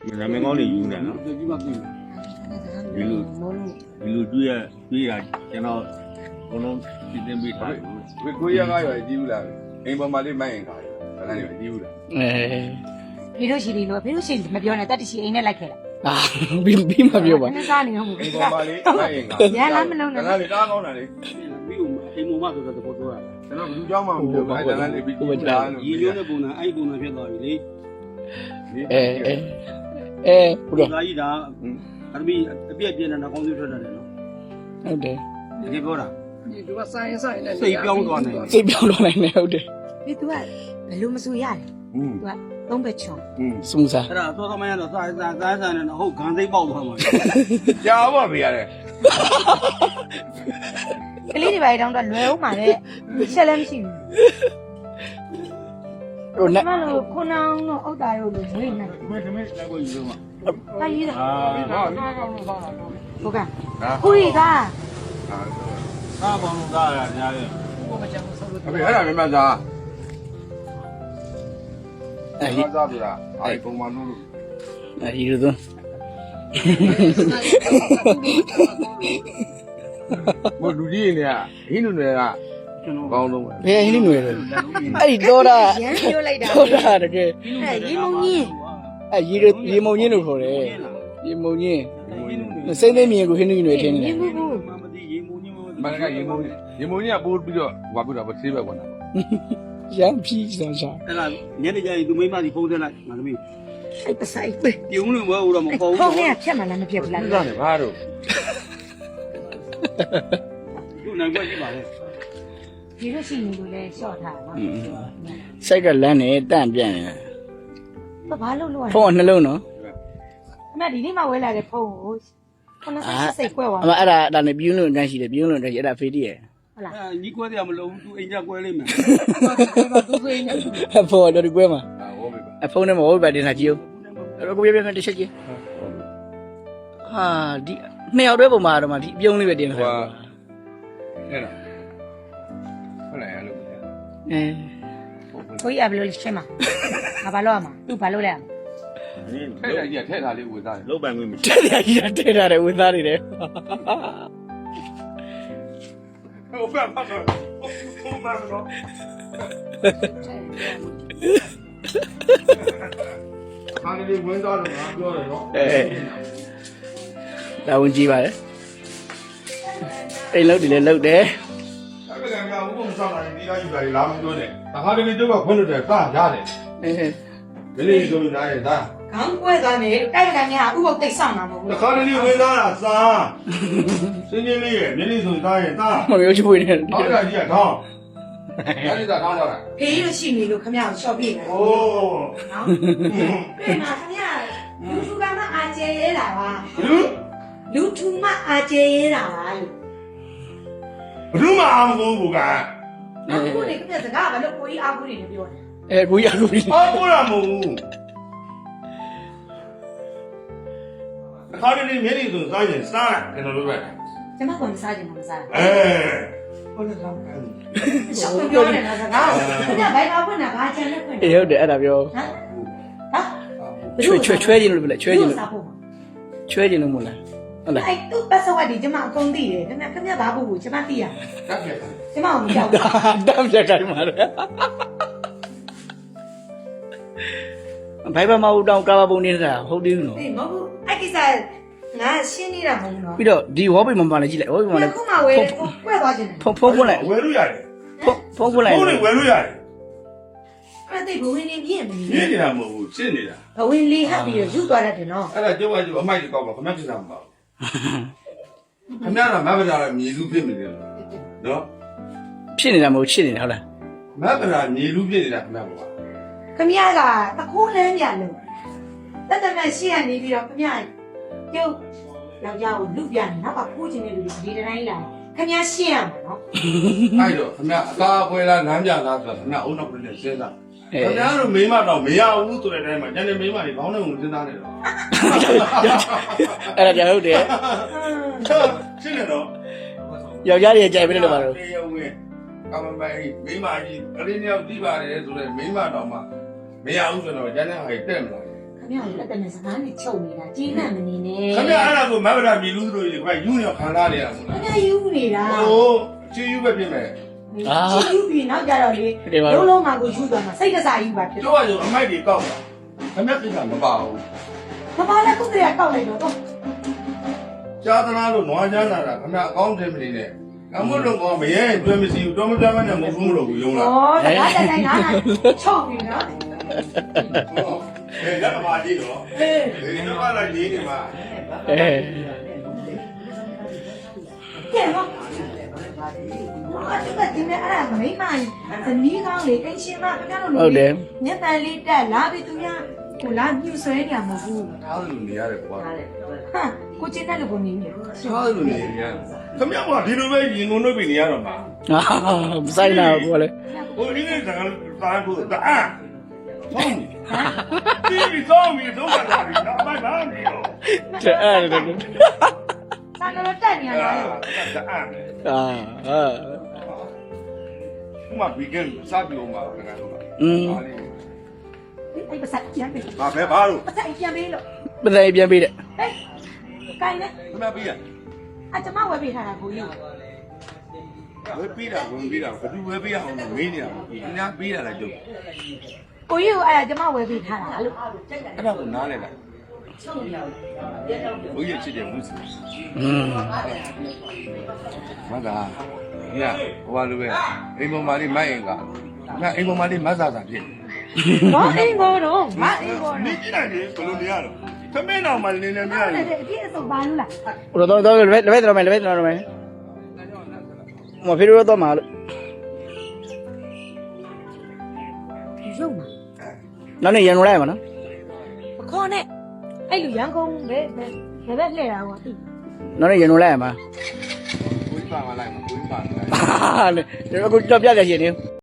နာမည်ကောင်းတွေယူနေနော်ဒီမှာပြည်ဒီလိုဒီလိုတွေ့ရတွေ့ရကျွန်တော်ဘုံလုံးပြင်းပြထားတယ်ဝေကိုရကရောကြည့်ဘူးလားအိမ်ပေါ်မှာလေးမိုက်ရင်ခါတယ်ဘာလဲကြည့်ဘူးလားအဲဖေတို့ရှင်နေတော့ဖေတို့ရှင်မပြောနဲ့တတ်တရှိအိမ်နဲ့လိုက်ခဲ့တာအာပြီးပြီးမပြောပါနဲ့စားနေတော့ဘူးအိမ်ပေါ်မှာလေးမိုက်ရင်ခါရလားမလုံးနဲ့ဒါလည်းကားကောင်းတာလေပြီးတော့အိမ်ပေါ်မှာဆိုတော့သဘောပြောရကျွန်တော်လူကြောင်းမှမပြောပါဘူးဒါလည်းပြီးတော့ရေမျိုးတဲ့ပုံစံအဲ့ဒီပုံစံဖြစ်သွားပြီလေအဲအဲ အဲဘုရား ဒါကြီးဒါအတမီအပြည့်ပြည့်နေတာကောင်းသေးထွက်တယ်နော် ဟုတ်တယ် တကယ်ပြောတာ ဒီကဆိုင်ဆိုင်နဲ့ စိတ်ပြောင်းသွားနိုင် စိတ်ပြောင်းတော့နိုင်တယ်ဟုတ်တယ် ဖေသူကဘယ်လိုမဆူရတယ် อืม သူကသုံးဘက်ချွန် อืม စမှုစား အဲ့ဒါအစောသမိုင်းကတော့စားစားစားစားနေတော့ဟုတ်ဂန်သိပ်ပေါက်သွားမှာ ကြာပါဗျာလေ ကလေးတွေပါတောင်းတော့လွယ်ဦးမှာလေရှက်လည်းမရှိဘူး ဟိုနဲ့မလို့ခုနောင်တော့အောက်တာရုပ်လို့မွေးနေတယ်မင်းသမီးလည်းကိုယူလို့မတာကြီးတာအာဟုတ်ကဲ့ဟာကိုကြီးကသာပေါင်းလို့သားရညာလေအဖေအဲ့ဒါမမသားအဲဒီသားပြတာအဲ့ပုံမှန်လို့အဲဒီလိုသွန်းမလူကြီးနေကဟင်းလူတွေက ကျွန်တော်ကောင်းလုံးပဲဘယ်ဟင်းနေလဲအဲ့ဒီတော့တာရမ်းပြောလိုက်တာတော့တာတကယ်အဲရေမုံကြီးအဲရေရေမုံညင်းလို့ခေါ်တယ်ရေမုံညင်းစိမ့်သိမြင်ကိုဟင်းနေနေထင်းနေရေဘူးဘူးမမသိရေမူးညင်းမမနကရေမုံရေမုံကြီးကပိုးပြီးတော့ဟွာပြတော့ဗသေးပဲကွာရမ်းဖြီးစမ်းစားအဲ့ဒါညနေကျရင်သူမိမကြီးဖုန်းဆက်လိုက်ငါသမီးအဲ့ပစိုက်ပဲပြုံးလို့မဟုတ်တော့မဟုတ်ဖုန်းဘူးကဖြတ်မှလည်းမဖြတ်ဘူးလားဒီကနေဘာတော့သူ့နိုင်ခွက်ရှိပါလေ ဒီလိုရှိနေလို့လဲရှော့ထားတာနော်စိတ်ကလန်းနေတန့်ပြန့်နေဘာဘာလို့လို့ရဖုန်းကနှလုံးနော်အမဒီနေ့မှဝဲလာတဲ့ဖုန်းကိုခုနကစိတ်ကွဲသွားအမအဲ့ဒါဒါနဲ့ပြင်းလို့တန်းရှိတယ်ပြင်းလို့တန်းရှိအဲ့ဒါဖေးတည်းရဲ့ဟုတ်လားအဲညီကွဲတယ်မလို့သူအိမ်ကြကွဲလိမ့်မယ်သူစိတ်နဲ့အဖေတော့ဒီကွဲမှာဟောပြီပါအဖုန်းနဲ့မဟုတ်ပါတင်စားကြည့်အောင်ကိုပြပြပြတစ်ချက်ကြည့်ဟာဒီနှစ်ယောက်တည်းပုံမှာတော့မှဒီအပြုံးလေးပဲတင်ထားဟွာတာအဲ့ဒါဟုတ်လားရလို့အဲ ကိုကြီးကဘယ်လိုရှင်းမှာငါဘာလို့ရမှာသူဘာလို့လဲရမှာထဲတာကြီးကထဲတာလေးဝေသားတယ်လုံးပိုင်ခွင့်မရှိတဲ့ရကြီးတဲထားတယ်ဝင်သားနေတယ်ဟိုဘက်မှာတော့ဟိုမှာတော့ခါလေးဝင်သားလို့ငါပြောတယ်နော်အဲဒါဝင်ကြည့်ပါလေအိမ်လောက်ဒီလေလောက်တယ်အဲ့ဒါကဘုံ ဆောင်လာဒီလိုက်ယူလာလာမပြောနဲ့တခါတလေတော့ခွန်းလို့တယ်သားရတယ်အဲဒီလေးဆိုလို့နားရသားခေါင်းကွဲသွားနေတိုက်ကန်များဥပုပ်တိတ်ဆောင်တာမဟုတ်တဘူးခါတလေဝင်သားတာစားစင်းချင်းလေးရဲ့မျက်နှာဆိုသားရဲ့သားမမျိုးချွေးနေတယ်အောက်တာကြီးကထောင်းအဲ့ဒီသားထောင်းသွားတာဖေးလို့ရှိနေလို့ခမရကိုရှော့ပြနေတယ်โอ้နော်ပြင်မှာခမရလူထူကမှအာကျဲရဲတာပါဘလူလူထူမှအာကျဲရဲတာပါလို့ဘလူမအောင်ဘူးဘူက အခုနေခမရစကားဘာလို့ကိုကြီးအာကူနေပြောနေအဲကိုကြီးအကူကြီးအော်ဘူးလားမဟုတ်ဘူးခါရနေမျက်နှာဆိုစားရင်စားတယ်ကျွန်တော်တို့ပဲကျမကမစားချင်ဘူးမစားအဲဟုတ်လို့ကောင်းရှော့ပြောနေတာစကားခမရဘိုင်ပါဖွင့်တာဘာချန်နဲ့ဖွင့်အေးဟုတ်တယ်အဲ့ဒါပြောဟမ်ဟာချွေချွေချွဲခြင်းလို့ပြောလဲချွဲခြင်းလို့စားဖို့ချွဲခြင်းလို့မဟုတ်လား ဟုတ်လားအဲ့သူ့ပတ်စဝတ်ဒီကျမအကုန်သိတယ်ခမရခမရဘာဖို့ကိုကျမသိရတက်ပြက်ကျမကိုမကြောက်ဘူးတမ်းပြတ်တိုင်းမှာလေဘိုင်ဘာမဟုတ်တောင်ကာဘာပုံနေတာဟုတ်သေးဘူးနော်အေးမဟုတ်ဘူးအဲ့ကိစ္စငါရှင်းနေတာမဟုတ်ဘူးနော်ပြီးတော့ဒီဝေါ်ပေမှာပါလေကြည့်လိုက်ဝေါ်ပေမှာလေခုမှဝယ်ကွဲသွားခြင်းတယ်ဖုန်းဖုန်းဖွင့်လိုက်ဝယ်လို့ရတယ်ဖုန်းဖုန်းဖွင့်လိုက်ဖုန်းတွေဝယ်လို့ရတယ်အဲ့ဒါဘဝင်လေးပြည့်မမြင်ယ်နေတာမဟုတ်ဘူးရှင်းနေတာဘဝင်လေးဟပ်ပြီးတော့ယူသွားတတ်တယ်နော်အဲ့ဒါကျုပ်ကကျုပ်အမိုက်ကောက်ပါခမက်ပြတာမပါဘူး ခမရတာမဗဒါလည်းမြေလူဖြစ်နေတယ်နော်ဖြစ်နေတာမဟုတ်ဖြစ်နေတာဟုတ်လားမဗဒါမြေလူဖြစ်နေတာခမရပါခမရကတခိုးလန်းပြန်လို့တတ်တမဲ့ရှေ့ကနေပြီးတော့ခမရကျုပ်ယောက်ျားကိုလူပြန်နောက်ကခိုးခြင်းနဲ့လူဒီတိုင်းလာခမရရှင်းရမှာနော်အဲ့တော့ခမအကားပွဲလားလမ်းပြလားဆိုတော့ခမအုံနောက်ကလေးစဉ်းစားအဲ ခင်ဗျားတို့မိမတော့မရဘူးဆိုတဲ့တိုင်းမှာကျန်တဲ့မိမတွေခေါင်းထဲကိုစဉ်းစားနေတော့အဲ့ဒါကြောင့်ဟုတ်တယ်ရှင်းနေတော့ယောက်ျားတွေကြိုက်ပြီလို့ပါတော့တေယုံဝင်အမမိုင်မိမကြီးကလေးနှစ်ယောက်ပြီးပါတယ်ဆိုတော့မိမတော့မှမရဘူးဆိုတော့ကျန်တဲ့ဟာတွေတက်မလာခမြကိုလက်တနဲ့စကားနဲ့ချုပ်နေတာကြီးမှန်မနေနဲ့ခင်ဗျအဲ့ဒါကိုမဗရာမြေလူတို့ကြီးကယူနေခံလာရတယ်ဆိုခမယူနေတာဟိုချီယူပဲပြင်မယ် ချီယူပြီးနောက်ကြတော့လေလုံးလုံးမှာကိုယူသွားမှာစိတ်ကစားယူပါဖြစ်တို့ကဆိုအမိုက်တွေကောက်တာခင်ဗျကိစ္စမပါဘူးမမလည်းခုတည်းကကောက်လိုက်တော့တော့ကြာသနာလို့နွားချမ်းလာတာခင်ဗျအကောင်းတယ်မနေနဲ့အမှုလုံးကမရဲတွဲမရှိဘူးတွဲမတွဲမနဲ့မဟုတ်ဘူးလို့ယုံလားဩစကားတိုင်တိုင်းငါချုပ်ပြီနော်အဲလက်မပါကြည့်တော့အေးဒီတော့လာကြီးနေမှာအဲကဲတော့ အာတူကဒီမဲ့အဲ့ဒါမိမသမီးကောင်းလေအရှင်မခင်ဗျားတို့ဟုတ်တယ်ညက်တန်လေးတက်လာပြီသူများကိုလာမြူဆွဲနေမှာမဟုတ်ဘူးထားလို့နေရတယ်ကွာဟာကိုချင်းတဲ့လူကိုနေနေထားလို့နေရတယ်ခင်ဗျကဒီလိုပဲရင်ကုန်နှုတ်ပြီးနေရတော့မှာဟာမဆိုင်တာဘောလေဟိုဒီနေ့စကားသားကိုတအားဆောင်းဒီဒီဆောင်းပြီးတော့တာဒီအမိုက်ပါနေတော့တဲ့အဲ့ဒါ စာကတော့တက်နေရအာတာတအားအာဟာဥမာဘီကန်စားပြီးအောင်ပါခင်ဗျာတို့ကอืมအဲ့ပစက်ပြန်ပြီဘာပဲဘာလို့ပစက်ပြန်ပြီလို့ပဒိုင်ပြန်ပေးတဲ့ဟဲ့ကိုင်းနဲ့ခင်ဗျပြီးရအကျမဝယ်ပေးထားတာကိုယူဝေးပြီးတာဝင်ပြီးတာဘယ်သူဝေးပြီးအောင်မင်းနေတာခင်ဗျာပြီးတာလားကျုပ်ကိုယူအဲ့ဒါကျမဝယ်ပေးထားတာလို့အဲ့ဒါကိုနားလဲလား ဘုရားချစ်တယ်ဘူးစီอืมမကညဟိုဘာလို့ပဲအိမ်ပေါ်မှာလေးမိုက်ရင်ကညအိမ်ပေါ်မှာလေးမဆာဆာဖြစ်ဘာအင်းကိုတော့မအင်းကိုနေကြည့်လိုက်လေဘယ်လိုနေရတော့သမင်းတော်မှာနေနေမြရတော့လေအဲ့ဒီအစုံပါလို့လားဘယ်တော့တော့လက်ပဲလက်ပဲတော်မယ်လက်ပဲတော်မယ်မဖေရိုးတော့မှာလို့ရုံမှာနောက်နေ့ရန်ကုန်လိုက်မှာနော်မခေါ်နဲ့ အဲ့လူရန်ကုန်ပဲပဲဘယ်ဘက်လှည့်တာကွာသူနောက်နေ့ရန်ကုန်လိုက်မှာကိုကြီးပါမလိုက်ကိုကြီးပါမလိုက်ဟာလေဒီအခုတော့ပြကြရှင်နေ